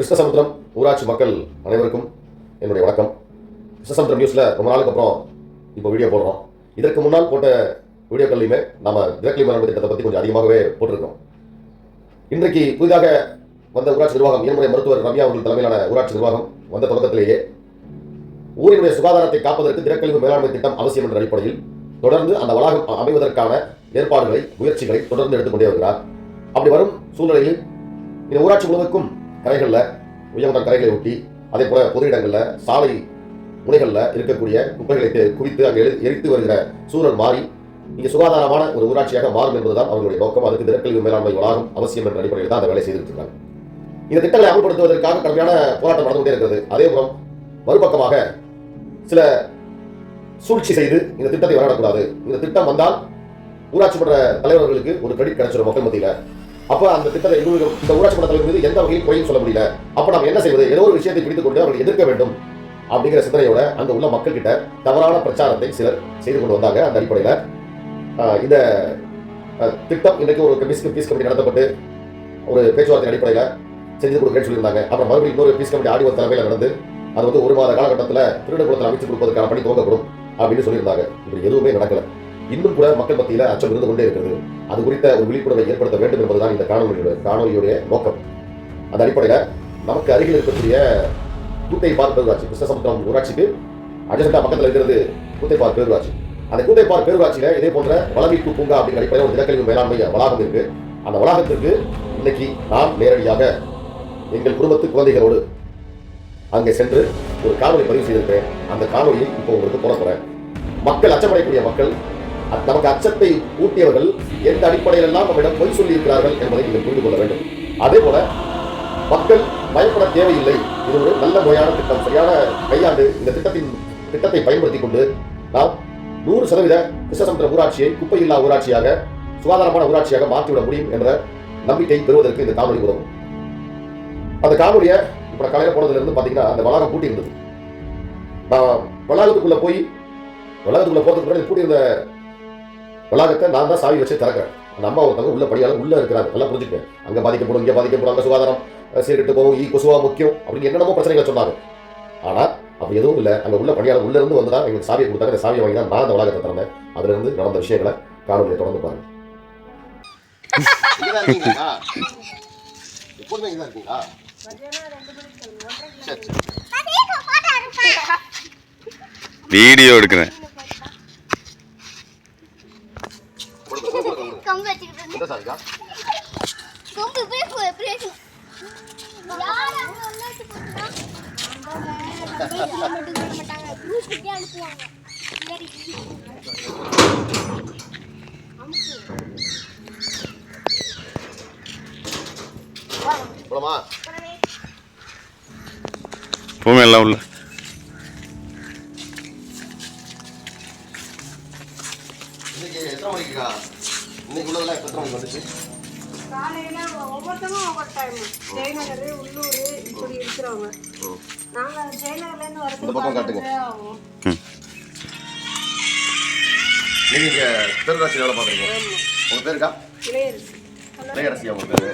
கிருஷ்ணசமுத்திரம் ஊராட்சி மக்கள் அனைவருக்கும் என்னுடைய வணக்கம். கிருஷ்ணசமுத்திரம் நியூஸில் ரொம்ப நாளுக்கு அப்புறம் இப்போ வீடியோ போடுறோம். இதற்கு முன்னால் போட்ட வீடியோக்கள்லையுமே நம்ம திரக்கலி மேலாண்மை திட்டத்தை பற்றி கொஞ்சம் அதிகமாகவே போட்டிருக்கோம். இன்றைக்கு புதிதாக வந்த ஊராட்சி நிர்வாகம் இயன்முறை மருத்துவர் ரம்யா அவர்கள் தலைமையிலான ஊராட்சி நிர்வாகம் வந்த தொடக்கத்திலேயே ஊரினுடைய சுகாதாரத்தை காப்பதற்கு திரக்கழிவு மேலாண்மை திட்டம் அவசியம் என்ற அடிப்படையில் தொடர்ந்து அந்த வளாகம் அமைவதற்கான ஏற்பாடுகளை முயற்சிகளை தொடர்ந்து எடுத்துக்கொண்டே வருகிறார். அப்படி வரும் சூழ்நிலையில் இந்த ஊராட்சி முழுவதுக்கும் கரைகளில் உயர்ந்த கரைகளை ஒட்டி அதே போல பொது இடங்களில் சாலை முனைகளில் இருக்கக்கூடிய குப்பைகளை குவித்து அங்கே எரி- எரித்து வருகிற சூழல் மாறி இங்கே சுகாதாரமான ஒரு ஊராட்சியாக மாறும் என்பதுதான் அவர்களுடைய நோக்கம். அதுக்கு திரக்கழிவு மேலாண்மை வளாகம் அவசியம் என்ற அடிப்படையில் தான் அந்த வேலை செய்திருக்கிறாங்க இந்த திட்டங்களை அமல்படுத்துவதற்காக கடுமையான போராட்டம் நடந்து கொண்டே இருக்கிறது. அதேபுறம் மறுபக்கமாக சில சூழ்ச்சி செய்து இந்த திட்டத்தை வரவிடக்கூடாது இந்த திட்டம் வந்தால் ஊராட்சி மன்ற தலைவர்களுக்கு ஒரு கிரெடிட் கிடைச்சிடும் மக்கள் மத்தியில். அப்ப அந்த திட்டத்தை எங்களுக்கு இந்த ஊராட்சி மன்ற தலைவர் மீது எந்த வகையில் குறையும் சொல்ல முடியல. அப்ப நம்ம என்ன செய்வது? ஏதோ ஒரு விஷயத்தை பிடித்துக் கொண்டு அவர்கள் எதிர்க்க வேண்டும் அப்படிங்கிற சிந்தனையோட அங்க உள்ள மக்கள் கிட்ட தவறான பிரச்சாரத்தை சிலர் செய்து கொண்டு வந்தாங்க அந்த அடிப்படையில. இந்த திட்டம் இன்றைக்கு ஒரு பீஸ் பீஸ் கமிட்டி நடத்தப்பட்டு ஒரு பேச்சுவார்த்தை அடிப்படையில செஞ்சு கொடுக்க சொல்லியிருந்தாங்க. அப்புறம் மறுபடியும் இன்னொரு பீஸ் கமிட்டி ஆடிவர் தலைமையில் நடந்து அது வந்து ஒரு மாத காலகட்டத்தில் திருநெல்வேலத்தில் அமைச்சு கொடுப்பதற்கான பணி துவங்கப்படும் அப்படின்னு சொல்லியிருந்தாங்க. இப்படி எதுவுமே நடக்கலை. இன்னும் கூட மக்கள் மத்தியில் அச்சம் இருந்து கொண்டே இருக்கிறது. அது குறித்த ஒரு விழிப்புணர்வை ஏற்படுத்த வேண்டும் என்பதுதான் இந்த காணொலியுடைய காணொலியுடைய நோக்கம். அந்த அடிப்படையில் நமக்கு அருகில் இருக்கக்கூடிய கூத்தை பார்க் பேரூராட்சி கிருஷ்ணசமுத்திரம் ஊராட்சிக்கு அஜெண்டா பக்கத்தில் இருக்கிறது கூத்தை பேரூராட்சி. அந்த கூத்தை பார்க் இதே போன்ற வளமீட்பு பூங்கா அப்படிங்கிற அடிப்படையில் ஒரு தினக்கழிவு மேலாண்மை வளாகம் இருக்கு. அந்த வளாகத்திற்கு இன்னைக்கு நான் நேரடியாக எங்கள் குடும்பத்து குழந்தைகளோடு அங்கே சென்று ஒரு காணொலி பதிவு செய்திருக்கிறேன். அந்த காணொலியை இப்போ உங்களுக்கு போட போறேன். மக்கள் அச்சமடையக்கூடிய மக்கள் நமக்கு அச்சத்தை ஊட்டியவர்கள் எந்த அடிப்படையில் எல்லாம் நம்மிடம் பொய் சொல்லியிருக்கிறார்கள் என்பதை நீங்கள் புரிந்து கொள்ள வேண்டும். அதே போல மக்கள் பயப்பட தேவையில்லை. இது ஒரு நல்ல முறையான திட்டம். சரியான கையாண்டு இந்த திட்டத்தின் திட்டத்தை பயன்படுத்திக் கொண்டு நாம் நூறு சதவீத கிருஷ்ணசமுத்திர ஊராட்சியை குப்பையில்லா ஊராட்சியாக சுகாதாரமான ஊராட்சியாக மாற்றிவிட முடியும் என்ற நம்பிக்கை பெறுவதற்கு இந்த காணொலி உதவும். அந்த காணொலியை இப்போ நான் போனதுலேருந்து போனதுல பார்த்தீங்கன்னா அந்த வளாகம் பூட்டி இருந்தது நான் வளாகத்துக்குள்ள போய் வளாகத்துக்குள்ள போகிறதுக்கு முன்னாடி கூட்டியிருந்த வளாகத்தை நான் தான் சாவி வச்சு திறக்கிறேன். அந்த அம்மா ஒருத்தவங்க உள்ள பணியாளர் உள்ள இருக்கிறாங்க. நல்லா புரிஞ்சுக்கேன் அங்க பாதிக்கப்படும் இங்க பாதிக்கப்படும் அங்க சுகாதாரம் சீர்கெட்டு போகும் ஈ கொசுவா முக்கியம் அப்படின்னு என்னென்னமோ பிரச்சனைகளை சொன்னாங்க. ஆனா அப்படி எதுவும் இல்லை. அங்க உள்ள பணியாளர் உள்ள இருந்து வந்து தான் எங்களுக்கு சாவியை கொடுத்தாங்க. அந்த சாவியை வாங்கி தான் நான் அந்த வளாகத்தை திறந்தேன். அதுல இருந்து நடந்த விஷயங்களை காணொலியை தொடர்ந்து பாருங்க. வீடியோ எடுக்கிறேன். பூமி எல்லாம் உள்ள. இன்னைக்கு எத்தனை மணிக்குக்கா? இன்னைக்கு உள்ளதெல்லாம் இப்ப எத்தனை மணிக்கு வந்துச்சு? காலையில ஒவ்வொருத்தரும் ஒவ்வொரு டைம் ஜெயநகர் உள்ளூர் இப்படி இருக்கிறவங்க. இந்த பக்கம் காட்டுங்க. நீங்க இங்க பேரூராட்சி வேலை பாக்குறீங்க உங்க பேருக்கா இளையரசி. இளையரசி அவங்க பேரு?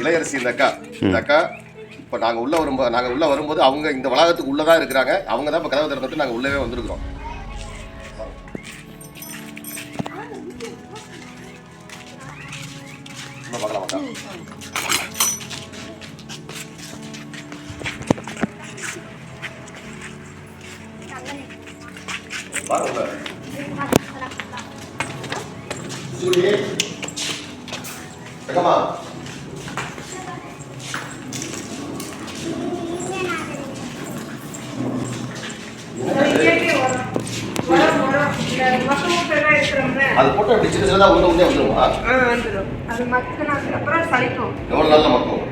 இளையரசி இந்த அக்கா. இந்த அக்கா இப்ப நாங்க உள்ள வரும்போது நாங்க உள்ள வரும்போது அவங்க இந்த வளாகத்துக்கு உள்ளதான் இருக்கிறாங்க. அவங்க தான் இப்ப கதவை திறந்துட்டு நாங்க உள்ளவே வந்திருக்கிறோம். இன்னும் பார்க்கலாம். முட்டைலாம் இருக்கிறோம்ல அது போட்டு அப்படி சின்ன சின்னதா உள்ள உள்ளே வந்துருமா? வந்துடும் அது மக்கினதுக்கு அப்புறம் சளிக்கும். எவ்வளவு நாள்ல மக்கும்?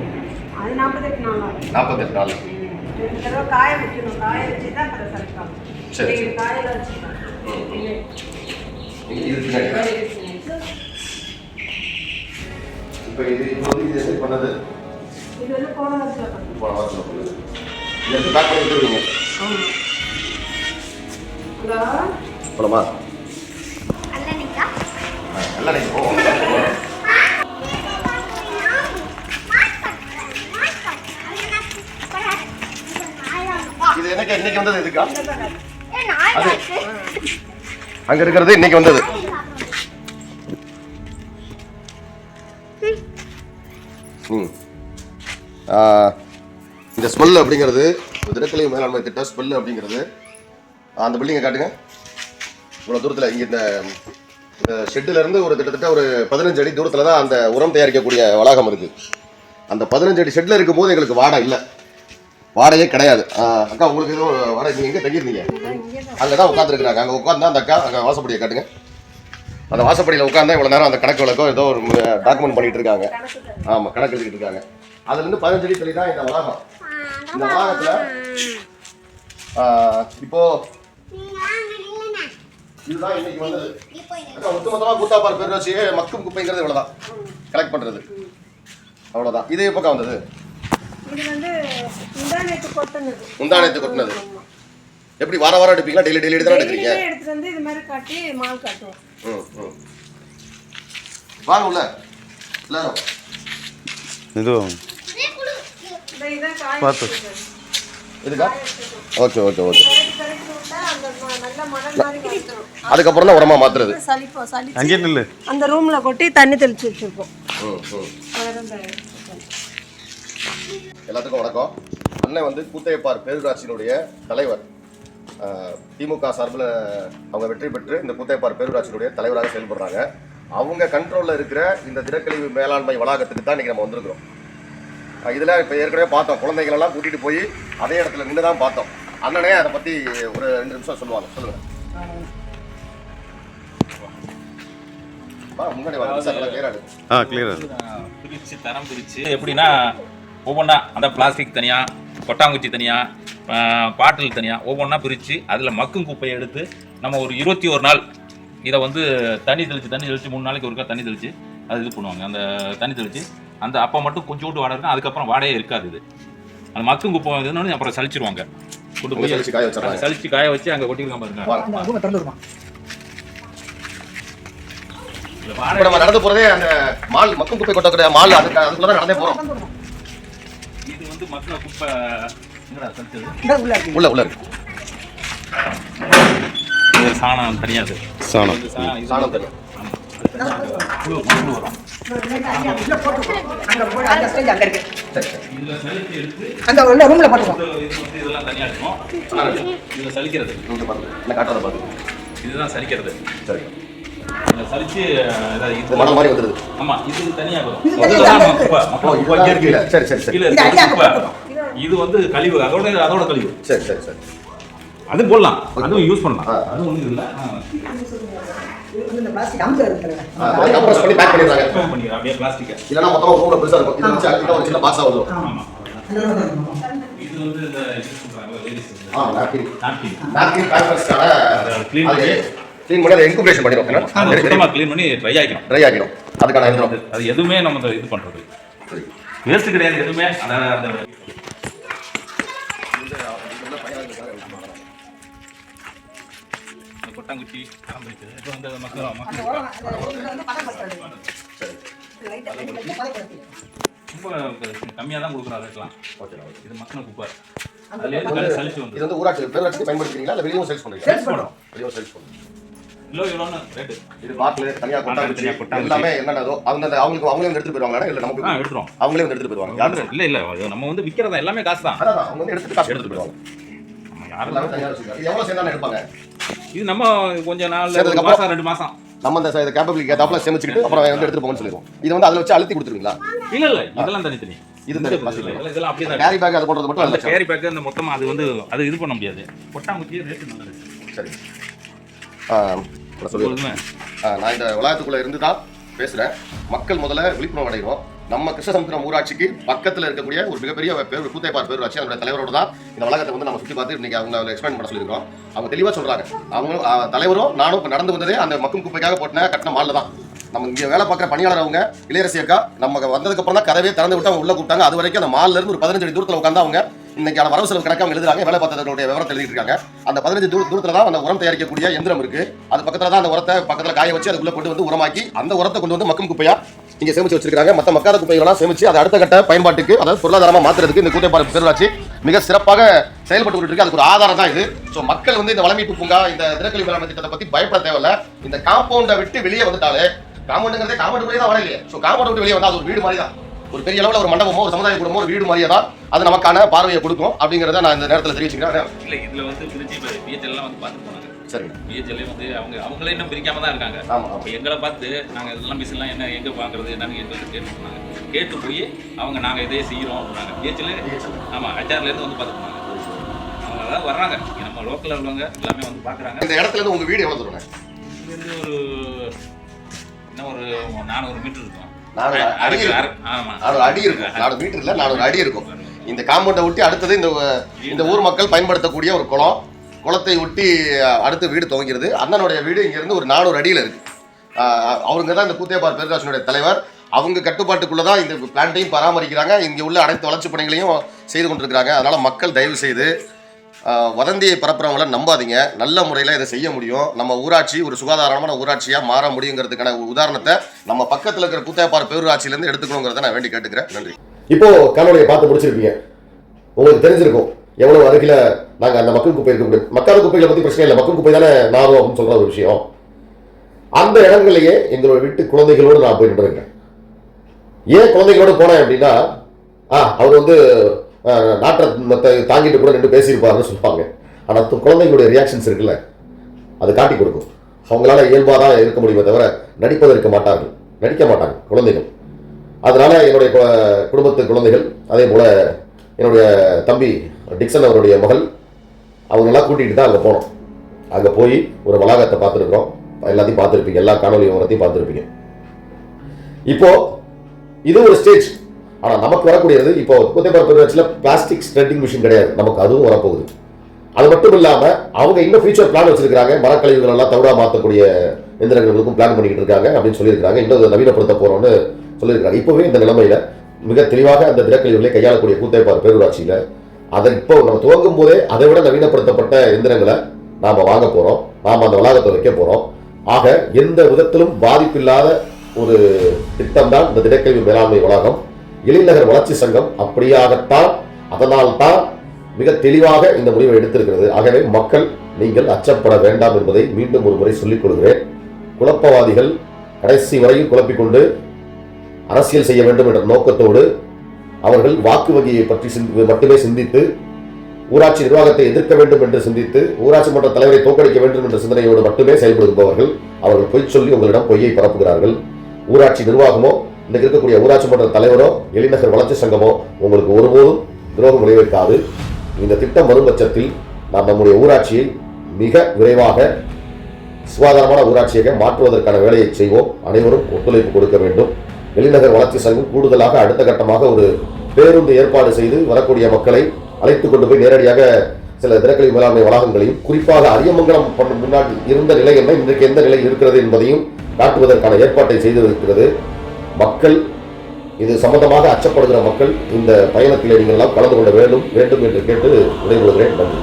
அது நாற்பத்தெட்டு நாள். நாற்பத்தெட்டு நாள். காய வைக்கணும். காய வச்சு தான் அப்புறம் சளிக்கும் சரி, காயில வச்சுக்கலாம். இப்போ இது இப்போ வந்து இது எப்படி பண்ணது இது வந்து போன வருஷம் போன பேக் பண்ணி ஹலோ நல்லா இது என்னைக்கு இன்னைக்கு வந்தது இதுக்கா அங்க இருக்கிறது இன்னைக்கு வந்தது. ம். இந்த ஸ்மெல் அப்படிங்கிறது திடக்கலை மேலாண்மை திட்டம் ஸ்மெல் அப்படிங்கிறது. அந்த பில்டிங்கை காட்டுங்க. இவ்வளோ தூரத்தில் இங்கே இந்த இந்த ஒரு கிட்டத்தட்ட ஒரு பதினஞ்சு அடி தூரத்தில் தான் அந்த உரம் தயாரிக்கக்கூடிய வளாகம் இருக்குது அந்த பதினஞ்சு அடி ஷெட்டில் இருக்கும்போது எங்களுக்கு வாடகை இல்லை. வாடகையே கிடையாது. அக்கா உங்களுக்கு எதுவும் வாடகை நீங்கள் எங்கே தங்கியிருந்தீங்க? அங்கே தான் உட்காந்துருக்குறாங்க அங்கே உட்காந்து அந்த அக்கா அங்கே வாசப்படியை காட்டுங்க. அந்த வாசப்படியில் உட்காந்தா இவ்வளோ நேரம் அந்த கணக்கு வழக்கோ ஏதோ ஒரு டாக்குமெண்ட் பண்ணிட்டு இருக்காங்க. ஆமாம் கணக்கு எழுதிட்டு இருக்காங்க. அதுலேருந்து பதினஞ்சு அடி தள்ளி தான் இந்த வளாகம். இந்த வளாகத்தில் இப்போ இதுதான் இன்னைக்கு வந்தது. அக்கா, கூத்தாப்பார் பேர் வச்சு மக்கும் குப்பைங்கிறது இவ்வளவுதான். கலெக்ட் பண்றது. அவ்வளவுதான். இது எப்போ வந்தது? இது வந்து முந்தானேத்து கொட்டினது. முந்தானத்து கொட்டினது. எப்படி வார வாரம் எடுப்பீங்களா? டெய்லி டெய்லி தான் எடுக்கிறீங்க? எடுத்துட்டு வந்து இது மாதிரி காட்டி மால் காட்டுவோம். ம் ம். வாங்க உள்ள எல்லாரும். இது. இந்த இதை காய பார்த்து. இதுக்கா ஓகே ஓகே ஓகே. அதுக்கப்புறம் தான் உரமா மாத்துறது. அங்கே நில்லு. அந்த ரூம்ல கொட்டி தண்ணி தெளிச்சு வச்சிருப்போம். எல்லாத்துக்கும் வணக்கம். அண்ணன் வந்து கூத்தையப்பார் பேரூராட்சியினுடைய தலைவர். திமுக சார்பில் அவங்க வெற்றி பெற்று இந்த கூத்தையப்பார் பேரூராட்சியினுடைய தலைவராக செயல்படுறாங்க. அவங்க கண்ட்ரோலில் இருக்கிற இந்த திடக்கழிவு மேலாண்மை வளாகத்துக்கு தான் இன்றைக்கி நம்ம வந்திருக்கிறோம். இதில் இப்போ ஏற்கனவே பார்த்தோம். குழந்தைகளெல்லாம் கூட்டிகிட்டு போய் அதே இடத்துல நின்று தான் பார்த்தோம். அண்ணனே அதை பற்றி ஒரு ரெண்டு நிமிஷம் சொல்லுவாங்க. சொல்லுங்கள் முன்னாடி வாங்க. சார் நல்லா ஆ கிளியராக பிரிச்சு தரம் பிரிச்சு. எப்படின்னா ஒவ்வொன்றா அந்த பிளாஸ்டிக் தனியா கொட்டாங்குச்சி தனியா ஆஹ், பாட்டில் தனியா ஒவ்வொன்றா பிரிச்சு அதுல மக்கும் குப்பையை எடுத்து நம்ம ஒரு இருபத்தி ஒரு நாள் இதை வந்து தண்ணி தெளிச்சு தண்ணி தெளிச்சு மூணு நாளைக்கு ஒருக்கா தண்ணி தெளிச்சு அது இது பண்ணுவாங்க. அந்த தண்ணி தெளிச்சு அந்த அப்போ மட்டும் கொஞ்சோண்டு வாடகை இருக்கும் அதுக்கப்புறம் வாடையே இருக்காது இது. அந்த மக்கும் குப்பை இதுன்னு அப்புறம் சலிச்சிருவாங்க. கொண்டு போய் சலிச்சு காய வச்சு அங்கே கொட்டிருக்காம இருக்காங்க நடந்து போறதே அந்த மால் மக்கும் குப்பை கொட்டக்கூடிய மால் அதுக்கு அதுக்குள்ள நடந்தே போறோம். வந்து மக்கின குப்பை உள்ள உள்ள இருக்கு இது சாணம் தனியா அது சாணம் சாணம் தெரியும் ஆமா. அது தனியா புழு- புழு வரும். சரி சரி இதுல சலிச்சு எடுத்து அந்த உள்ள ரூம்ல வந்து இதெல்லாம் தனியா இருக்கும் இதுல சலிக்கிறது இதுதான் சலிக்கிறது சரி சலிச்சு மணல் மாதிரி வந்துருது. ஆமா இது தனியா வரும். சரி சரி சரி. இது வந்து கழிவு அதோட அதோட கழிவு. சரி சரி சரி. அது போடலாம். அதுவும் யூஸ் பண்ணலாம். ஆ. அது ஒண்ணும் இல்ல. பண்ணி பேக் பண்ணிடுறாங்க. அப்படியே பிளாஸ்டிக் இல்லைன்னா மொத்தமா ரூம்ல பெருசா இருக்கும். இதை வச்சு அழுத்திட்டா ஒரு சின்ன பாக்ஸா வந்துடும் ஆமா. இது வந்து இந்த லேடிஸ் ஆ நாப்கின் நாப்கின் நாப்கின் க்ளீன் பண்ணி அதை இன்குபேஷன் பண்ணிடும் அதை சுத்தமா க்ளீன் பண்ணி ட்ரை ஆக்கிடும். ட்ரை ஆகிடும் அதுக்கான அது- எதுவுமே நம்ம இது பண்றது சரி. வேஸ்ட் கிடையாது எதுவுமே. அந்த கொட்டாங்குச்சி இப்போ வந்து மக்கள் மக்கள் ரொம்ப கம்மியாக தான் கொடுக்குறோம் ரேட்லாம் இது மக்கின குப்பை இது வந்து ஊராட்சி பேரூராட்சி பயன்படுத்துறீங்களா? இல்லை வெளியும் சேல்ஸ் பண்ணுறீங்களா சேல்ஸ் பண்றோம். வெளியும் சேல்ஸ் பண்ணுறோம் கிலோ எவ்வளோன்னு ரேட்டு இது பாட்டில் தனியாக கொட்டாங்குச்சி. எல்லாமே என்னென்னதோ அவங்க அவங்களுக்கு அவங்களே வந்து எடுத்துட்டு போயிருவாங்களா இல்லை நமக்கு எடுத்துரும் அவங்களே வந்து எடுத்துட்டு போயிருவாங்க யாரும் இல்லை இல்லை நம்ம வந்து விற்கிறதா எல்லாமே காசு தான் அவங்க வந்து எடுத்துட்டு காசு எடுத்துட்டு எல்லாமே யாரும் எவ்வளோ எடுப்பாங்க? இது நம்ம கொஞ்சம் நாள் மாசம் ரெண்டு மாசம். நம்ம அந்த இந்த கேப்பபிலிட்டி சேமிச்சுக்கிட்டு அப்புறம் வந்து எடுத்துட்டு போங்கன்னு சொல்லிடுவோம். இது வந்து அதில் வச்சு அழுத்தி கொடுத்துருவீங்களா? இல்ல இல்ல இதெல்லாம் தனித்தனி. இது இது. இல்ல, இதெல்லாம் அப்படியே கேரி பேக் அது போடுறது மட்டும் இல்லை கேரி பேக் அந்த மொத்தமா அது வந்து அது இது பண்ண முடியாது. கொட்டாங்குச்சி ரேட்டு நல்லது சரி. நான் இந்த வளாகத்துக்குள்ள இருந்து தான் பேசுறேன். மக்கள் முதல்ல விழிப்புணர்வு அடைகிறோம் நம்ம கிருஷ்ணசமுத்திரம் ஊராட்சிக்கு பக்கத்தில் இருக்கக்கூடிய ஒரு மிகப்பெரிய பேர் கூத்தைப்பார் பேரூராட்சி அதோட தலைவரோட தான் இந்த வளாகத்தை வந்து நம்ம சுற்றி பார்த்து இன்னைக்கு அவங்க எக்ஸ்பிளைன் பண்ண சொல்லியிருக்கோம் அவங்க தெளிவாக சொல்றாங்க. அவங்க தலைவரும் நானும் இப்போ நடந்து வந்ததே அந்த மக்கும் குப்பைக்காக போட்டின கட்டின மாலில் தான். நம்ம இங்கே வேலை பார்க்குற பணியாளர் அவங்க இளையரசி அக்கா நம்ம வந்ததுக்கு அப்புறம் தான் கதவே திறந்து விட்டு அவங்க உள்ள கூப்பிட்டாங்க. அது வரைக்கும் அந்த மால்ல இருந்து ஒரு பதினஞ்சு அடி தூரத்தில் உட்காந்து அவங்க இன்னைக்கான வரவு செலவு கணக்கு அவங்க எழுதுறாங்க வேலை பார்த்தவர்களுடைய விவரத்தை எழுதிட்டு இருக்காங்க அந்த பதினஞ்சு தூர தூரத்துல தான் அந்த உரம் தயாரிக்கக்கூடிய எந்திரம் இருக்கு. அது பக்கத்துல தான் அந்த உரத்தை பக்கத்துல காய வச்சு அதுக்குள்ள கொண்டு வந்து உரமாக்கி அந்த உரத்தை கொண்டு வந்து மக்கும் குப்பையா இங்க சேமிச்சு வச்சிருக்காங்க மத்த மக்காத குப்பைகளாம் சேமிச்சு அதை அடுத்த கட்ட பயன்பாட்டுக்கு அதாவது பொருளாதாரமா மாத்துறதுக்கு இந்த கூட்டைப்பாறை பேரூராட்சி மிக சிறப்பாக செயல்பட்டு இருக்கு அதுக்கு ஒரு ஆதாரம் தான் இது. ஸோ மக்கள் வந்து இந்த வளமீட்டு பூங்கா இந்த தினக்கல்வி மேலாண்மை திட்டத்தை பத்தி பயப்பட தேவையில்ல. இந்த காம்பவுண்டை விட்டு வெளியே வந்துட்டாலே காம்பவுண்டுங்கிறதே காம்பவுண்ட் தான் வரலையே ஸோ காம்பவுண்ட் விட்டு வெளியே வந்தால் அது ஒரு வீடு மாதிரி தான் ஒரு பெரிய அளவில் ஒரு மண்டபமோ ஒரு சமுதாய கூடமோ ஒரு வீடு மாதிரியே தான் அது நமக்கான பார்வையை கொடுக்கும் அப்படிங்கிறத நான் இந்த நேரத்தில் தெரிவிச்சுக்கிறேன். இல்லை இதில் வந்து பிரிச்சு பிஹெச்எல்லாம் வந்து பார்த்து போனாங்க. சரி. பிஹெச்எல்லே வந்து அவங்க அவங்களே இன்னும் பிரிக்காம தான் இருக்காங்க. ஆமா அப்போ எங்களை பார்த்து நாங்கள் இதெல்லாம் மிஸ்லாம் என்ன எங்கே பார்க்குறது என்னன்னு எங்களுக்கு கேட்டு போனாங்க. கேட்டு போய் அவங்க நாங்கள் இதே செய்கிறோம் அப்படின்னாங்க. பிஹெச்எல் ஆமாம் ஹெச்ஆர்லேருந்து வந்து பார்த்து போனாங்க. அவங்க அதான் வர்றாங்க. நம்ம லோக்கலில் உள்ளவங்க எல்லாமே வந்து பார்க்குறாங்க. இந்த இடத்துல இருந்து உங்க வீடு எவ்வளவு தூரம் இது வந்து ஒரு இன்னும் ஒரு நானூறு மீட்டர் இருக்கும். நானூறு அடி நானூறு அடி இருக்கும். நானூறு மீட்டர் இல்ல நானூறு அடி இருக்கும். இந்த காம்பவுண்டை ஒட்டி அடுத்தது இந்த இந்த ஊர் மக்கள் பயன்படுத்தக்கூடிய ஒரு குளம். குளத்தை ஒட்டி அடுத்து வீடு துவங்கிறது. அண்ணனுடைய வீடு இங்க இருந்து ஒரு நானூறு அடியில இருக்கு. அஹ், அவங்க தான் இந்த கூத்தியப்பார் பேரராசனுடைய தலைவர். அவங்க கட்டுப்பாட்டுக்குள்ள தான் இந்த பிளான்ட்டையும் பராமரிக்கிறாங்க. இங்கே உள்ள அனைத்து வளர்ச்சி பணிகளையும் செய்து கொண்டிருக்கிறாங்க. அதனால மக்கள் தயவு செய்து வதந்தியை பரப்புறவங்கள நம்பாதீங்க. நல்ல முறையில் இதை செய்ய முடியும். நம்ம ஊராட்சி ஒரு சுகாதாரமான ஊராட்சியாக மாற முடியுங்கிறதுக்கான உதாரணத்தை நம்ம பக்கத்தில் இருக்கிற கூத்தியப்பார் பேரூராட்சியிலேருந்து எடுத்துக்கணுங்கிறத நான் வேண்டி கேட்டுக்கிறேன். நன்றி. இப்போ காணொலியை பார்த்து முடிச்சிருப்பீங்க. உங்களுக்கு தெரிஞ்சிருக்கும் எவ்வளவு அருகில நாங்கள் அந்த மக்கள் குப்பை இருக்கக்கூடிய மக்காத குப்பைகளை பற்றி பிரச்சனை இல்லை. மக்கள் குப்பை தானே நாரும் அப்படின்னு சொல்கிற ஒரு விஷயம். அந்த இடங்கள்லயே எங்களோட வீட்டு குழந்தைகளோடு நான் போய் நின்றுருக்கேன். ஏன் குழந்தைகளோடு போனேன் அப்படின்னா ஆ அவர் வந்து நாட்டத்தை தாங்கிட்டு கூட நின்று பேசியிருப்பாருன்னு சொல்லுவாங்க. ஆனால் குழந்தைங்களுடைய ரியாக்ஷன்ஸ் இருக்குல்ல. அது காட்டி கொடுக்கும். அவங்களால இயல்பாக தான் இருக்க முடியுமே தவிர நடிப்பதற்கு மாட்டார்கள். நடிக்க மாட்டாங்க குழந்தைகள். அதனால் என்னுடைய குடும்பத்து குழந்தைகள் அதே போல் என்னுடைய தம்பி டிக்சன் அவருடைய மகள் அவங்கெல்லாம் கூட்டிகிட்டு தான் அங்கே போனோம். அங்கே போய் ஒரு வளாகத்தை பார்த்துருக்குறோம். எல்லாத்தையும் பார்த்துருப்பீங்க. எல்லா காணொலி விவரத்தையும் பார்த்துருப்பீங்க. இப்போது இது ஒரு ஸ்டேஜ் ஆனால் நமக்கு வரக்கூடியது இப்போ குத்தைப்பார் பெருவச்சில் பிளாஸ்டிக் ஸ்ட்ரெட்டிங் மிஷின் கிடையாது. நமக்கு அதுவும் வரப்போகுது. அது மட்டும் இல்லாமல் அவங்க இன்னும் ஃபியூச்சர் பிளான் வச்சிருக்காங்க மரக்கழிவுகள் எல்லாம் தவிடா மாற்றக்கூடிய எந்திரங்களுக்கும் பிளான் பண்ணிக்கிட்டு இருக்காங்க அப்படின்னு சொல்லியிருக்காங்க இன்னும் நவீனப்படுத்த போகிறோம்னு சொல்லியிருக்காங்க இப்போவே இந்த நிலைமையில் மிக தெளிவாக அந்த திடக்கழிவுகளை கையாளக்கூடிய கூத்தைப்பார் பேரூராட்சியில் அதை இப்போ நம்ம துவங்கும் போதே அதை விட நவீனப்படுத்தப்பட்ட எந்திரங்களை நாம் வாங்க போகிறோம் நாம் அந்த வளாகத்தை வைக்க போகிறோம் ஆக எந்த விதத்திலும் பாதிப்பில்லாத ஒரு திட்டம்தான் இந்த திடக்கழிவு மேலாண்மை வளாகம். எழில்நகர் வளர்ச்சி சங்கம் அப்படியாகத்தான் அதனால் தான் மிக தெளிவாக இந்த முடிவை எடுத்திருக்கிறது. ஆகவே மக்கள் நீங்கள் அச்சப்பட வேண்டாம் என்பதை மீண்டும் ஒரு முறை சொல்லிக் கொள்கிறேன். குழப்பவாதிகள் கடைசி வரையும் குழப்பிக்கொண்டு அரசியல் செய்ய வேண்டும் என்ற நோக்கத்தோடு அவர்கள் வாக்கு வங்கியை பற்றி சிந்தி- மட்டுமே சிந்தித்து ஊராட்சி நிர்வாகத்தை எதிர்க்க வேண்டும் என்று சிந்தித்து ஊராட்சி மன்ற தலைவரை தோற்கடிக்க வேண்டும் என்ற சிந்தனையோடு மட்டுமே செயல்படுபவர்கள் அவர்கள் பொய் சொல்லி உங்களிடம் பொய்யை பரப்புகிறார்கள். ஊராட்சி நிர்வாகமோ இன்னைக்கு இருக்கக்கூடிய ஊராட்சி மன்ற தலைவரோ எளிநகர் வளர்ச்சி சங்கமோ உங்களுக்கு ஒருபோதும் துரோகம் விளைவிக்காது. இந்த திட்டம் வரும் பட்சத்தில் நாம் நம்முடைய ஊராட்சியை மிக விரைவாக சுகாதாரமான ஊராட்சியாக மாற்றுவதற்கான வேலையை செய்வோம். அனைவரும் ஒத்துழைப்பு கொடுக்க வேண்டும். வெளிநகர் வளர்ச்சி சங்கம் கூடுதலாக அடுத்த கட்டமாக ஒரு பேருந்து ஏற்பாடு செய்து வரக்கூடிய மக்களை அழைத்து கொண்டு போய் நேரடியாக சில தினக்கழிவு மேலாண்மை வளாகங்களையும் குறிப்பாக அரியமங்கலம் பண்ண முன்னாடி இருந்த நிலை என்ன இன்றைக்கு எந்த நிலை இருக்கிறது என்பதையும் காட்டுவதற்கான ஏற்பாட்டை செய்திருக்கிறது. மக்கள் இது சம்பந்தமாக அச்சப்படுகிற மக்கள் இந்த பயணத்தில் நீங்கள் எல்லாம் கலந்து கொள்ள வேண்டும் வேண்டும் என்று கேட்டு விடைபெறுகிறேன். நன்றி.